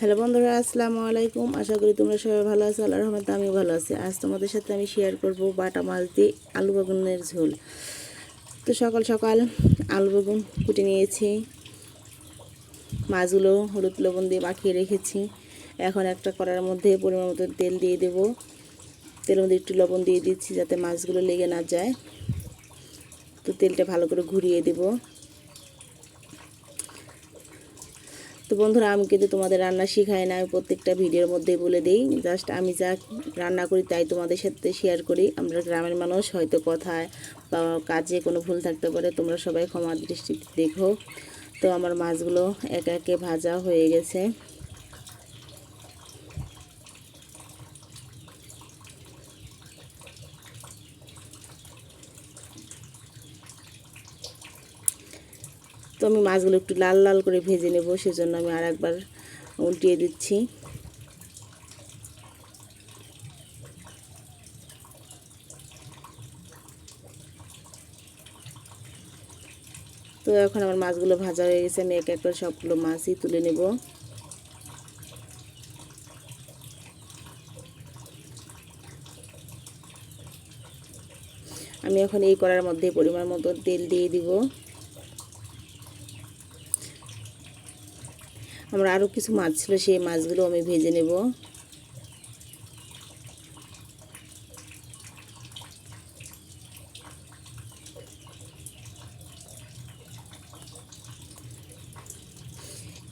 Hello বন্ধুরা, আসসালামু আলাইকুম। আশা করি তোমরা সবাই ভালো আছো, আল্লাহর রহমতে আমিও ভালো আছি। আজ তোমাদের সাথে আমি শেয়ার করব বাটা মাছ দিয়ে আলু বেগুনের ঝোল। তো সকাল সকাল আলু বেগুন কুটে নিয়েছি মাছগুলো হলুদ লবণ দিয়ে মাখিয়ে রেখেছি। এখন একটা কড়ার মধ্যে পরিমাণ মতো তেল দিয়ে দেব। তেলের মধ্যে একটু লবণ দিয়ে দিচ্ছি যাতে মাছগুলো লেগে না যায়। তো তেলটা ভালো করে ঘুরিয়ে দেবো। তো বন্ধুরা, আমি কিন্তু তোমাদের রান্না শিখাই না, আমি প্রত্যেকটা ভিডিওর মধ্যে বলে দিই। জাস্ট আমি যা রান্না করি তাই তোমাদের সাথে শেয়ার করি। আমরা গ্রামের মানুষ, হয়তো কথায় বা কাজে কোনো ভুল থাকতে পারে, তোমরা সবাই ক্ষমা দৃষ্টিতে দেখো। তো আমার মাছগুলো একে একে ভাজা হয়ে গেছে। তো আমি মাছগুলো একটু লাল লাল করে ভেজে নেব, সেজন্য আমি আর একবার উল্টিয়ে দিচ্ছি। তো এখন আমার মাছগুলো ভাজা হয়ে গেছে, আমি এক এক করে সবগুলো মাছই তুলে নেব। আমি এখন এই করার মধ্যে পরিমাণ মতো তেল দিয়ে দিব। আমার আরও কিছু মাছ ছিল, সেই মাছগুলো আমি ভেজে নেব।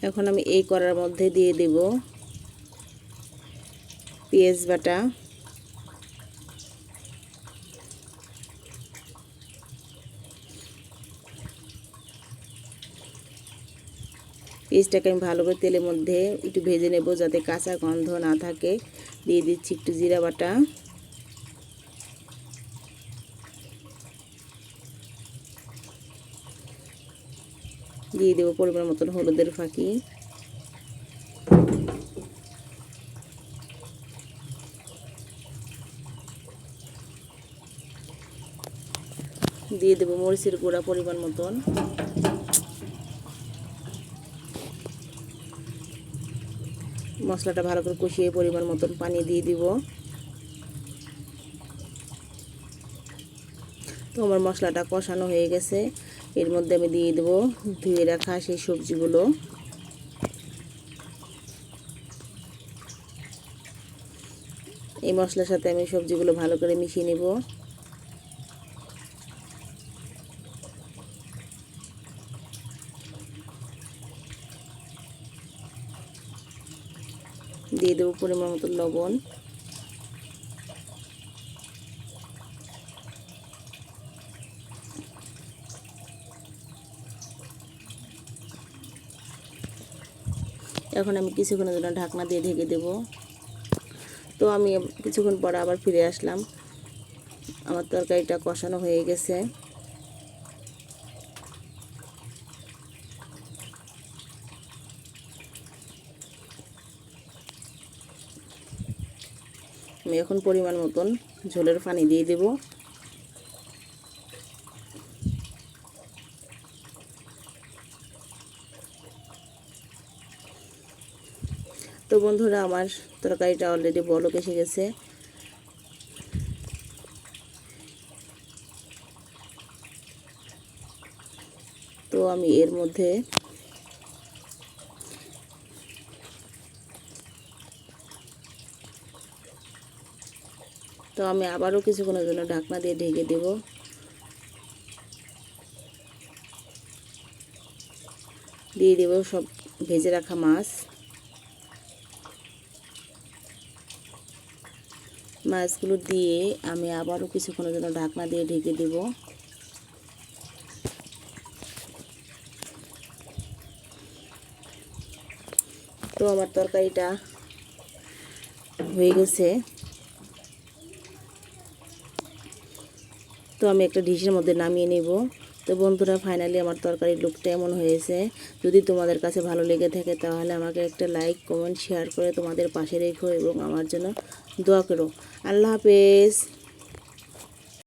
এখন আমি এই করার মধ্যে দিয়ে দেব পেঁয়াজ বাটা। পেঁয়াজটাকে আমি ভালো করে তেলের মধ্যে একটু ভেজে নেব যাতে কাঁচা গন্ধ না থাকে। দিয়ে দিচ্ছি একটু জিরা বাটা। দিয়ে দেবো পরিমাণ মতন হলুদের ফাঁকি। দিয়ে দেবো মরিচের গুঁড়া পরিমাণ মতন। মশলাটা ভালো করে কষিয়ে পরিমাণ মতন পানি দিয়ে দিব। তো আমার মশলাটা কষানো হয়ে গেছে। এর মধ্যে আমি দিয়ে দেবো ধুয়ে রাখা সেই সবজিগুলো। এই মশলার সাথে আমি সবজিগুলো ভালো করে মিশিয়ে নেব। দিয়ে দেবো পরিমাণ মতো লবণ। এখন আমি কিছুক্ষণের জন্য ঢাকনা দিয়ে ঢেকে দেব। তো আমি কিছুক্ষণ পরে আবার ফিরে আসলাম। আমার তরকারিটা কষানো হয়ে গেছে। আমি এখন পরিমাণ মতন ঝোলের পানি দিয়ে দেব। তো বন্ধুরা, আমার তরকারিটা অলরেডি বলক এসে গেছে। তো আমি এর মধ্যে তো আমি আবারও কিছুক্ষণের জন্য ঢাকনা দিয়ে ঢেকে দেব। দিয়ে দেব সব ভেজে রাখা মাছ। মাছগুলো দিয়ে আমি আবারও কিছুক্ষণের জন্য ঢাকনা দিয়ে ঢেকে দেব। তো আমার তরকারিটা হয়ে গেছে। তো আমি একটা ডিশের মধ্যে নামিয়ে নেব। তো বন্ধুরা ফাইনালি আমার তরকারির লুকটা এমন হয়েছে। যদি তোমাদের কাছে ভালো লেগে থাকে তাহলে আমাকে একটা লাইক কমেন্ট শেয়ার করে তোমাদের পাশে রেখো এবং আমার জন্য দোয়া করো। আল্লাহ হাফেজ।